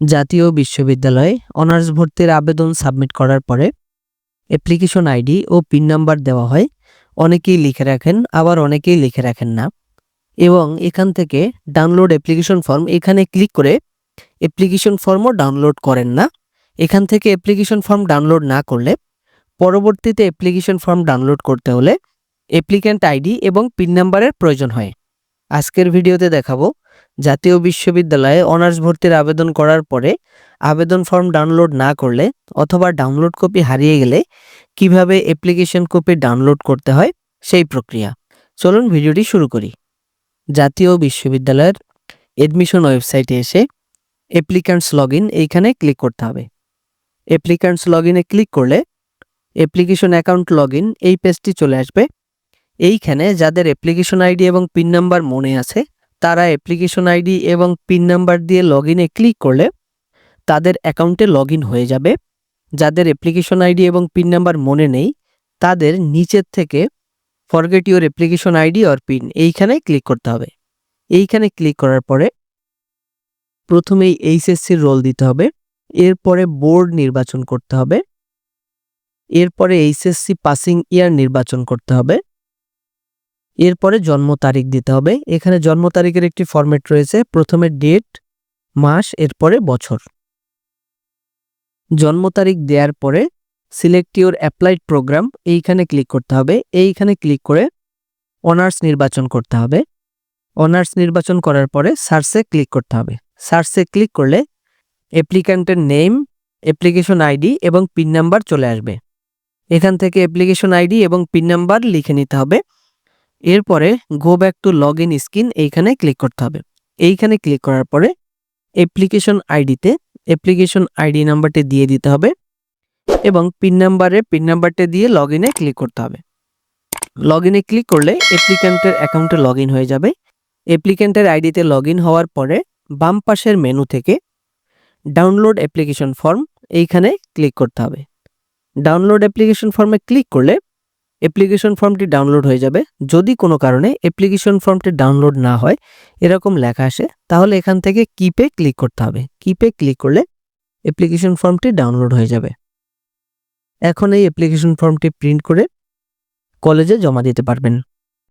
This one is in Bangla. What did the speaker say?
জাতীয় বিশ্ববিদ্যালয়ে অনার্স ভর্তির আবেদন সাবমিট করার পরে অ্যাপ্লিকেশন আইডি ও পিন নাম্বার দেওয়া হয়। অনেকেই লিখে রাখেন, আবার অনেকেই লিখে রাখেন না। এবং এখান থেকে ডাউনলোড অ্যাপ্লিকেশন ফর্ম, এখানে ক্লিক করে অ্যাপ্লিকেশন ফর্মও ডাউনলোড করেন না। এখান থেকে অ্যাপ্লিকেশন ফর্ম ডাউনলোড না করলে পরবর্তীতে অ্যাপ্লিকেশন ফর্ম ডাউনলোড করতে হলে অ্যাপ্লিক্যান্ট আইডি এবং পিন নাম্বারের প্রয়োজন হয়। আজকের ভিডিওতে দেখাবো জাতীয় বিশ্ববিদ্যালয়ে অনার্স ভর্তির আবেদন করার পরে আবেদন ফর্ম ডাউনলোড না করলে অথবা ডাউনলোড কপি হারিয়ে গেলে কীভাবে অ্যাপ্লিকেশন কপি ডাউনলোড করতে হয় সেই প্রক্রিয়া। চলুন ভিডিওটি শুরু করি। জাতীয় বিশ্ববিদ্যালয়ের এডমিশন ওয়েবসাইটে এসে অ্যাপ্লিক্যান্টস লগ এইখানে ক্লিক করতে হবে। অ্যাপ্লিকান্টস লগ ক্লিক করলে অ্যাপ্লিকেশন অ্যাকাউন্ট লগ এই পেজটি চলে আসবে। এইখানে যাদের অ্যাপ্লিকেশন আইডি এবং পিন নাম্বার মনে আছে তারা অ্যাপ্লিকেশন আইডি এবং পিন নাম্বার দিয়ে লগ ইনে ক্লিক করলে তাদের অ্যাকাউন্টে লগ হয়ে যাবে। যাদের অ্যাপ্লিকেশন আইডি এবং পিন নাম্বার মনে নেই, তাদের নিচের থেকে forget your application ID or PIN এইখানে ক্লিক করতে হবে। এইখানে ক্লিক করার পরে প্রথমেই এইচএসসির রোল দিতে হবে, এরপরে বোর্ড নির্বাচন করতে হবে, এরপরে এইচএসসি পাসিং ইয়ার নির্বাচন করতে হবে। এরপরে জন্ম তারিখ দিতে হবে। এখানে জন্ম তারিখের একটি ফরম্যাট রয়েছে, প্রথমে ডেট মাস, এরপরে বছর। জন্ম তারিখ দেওয়ার পরে সিলেক্ট ইউর অ্যাপ্লাইড প্রোগ্রাম এইখানে ক্লিক করতে হবে। এইখানে ক্লিক করে অনার্স নির্বাচন করতে হবে। অনার্স নির্বাচন করার পরে সার্চে ক্লিক করতে হবে। সার্চে ক্লিক করলে অ্যাপ্লিক্যান্টের নেম অ্যাপ্লিকেশন আইডি এবং পিন নাম্বার চলে আসবে। এখান থেকে অ্যাপ্লিকেশন আইডি এবং পিন নাম্বার লিখে নিতে হবে। এরপরে go back to log in screen এইখানে ক্লিক করতে হবে। এইখানে ক্লিক করার পরে অ্যাপ্লিকেশন আইডিতে অ্যাপ্লিকেশন আইডি নাম্বারটি দিয়ে দিতে হবে এবং পিন নাম্বারে পিন নাম্বারটি দিয়ে লগ ইনে ক্লিক করতে হবে। লগ ইনে ক্লিক করলে অ্যাপ্লিক্যান্টের অ্যাকাউন্টে লগ হয়ে যাবে। অ্যাপ্লিক্যান্টের আইডিতে লগ হওয়ার পরে বাম পাশের মেনু থেকে ডাউনলোড অ্যাপ্লিকেশন ফর্ম এইখানে ক্লিক করতে হবে। ডাউনলোড অ্যাপ্লিকেশন ফর্মে ক্লিক করলে অ্যাপ্লিকেশন ফর্মটি ডাউনলোড হয়ে যাবে। যদি কোনো কারণে অ্যাপ্লিকেশন ফর্মটি ডাউনলোড না হয়, এরকম লেখা আসে, তাহলে এখান থেকে কিপে ক্লিক করতে হবে। কিপে ক্লিক করলে অ্যাপ্লিকেশন ফর্মটি ডাউনলোড হয়ে যাবে। এখন এই অ্যাপ্লিকেশন ফর্মটি প্রিন্ট করে কলেজে জমা দিতে পারবেন।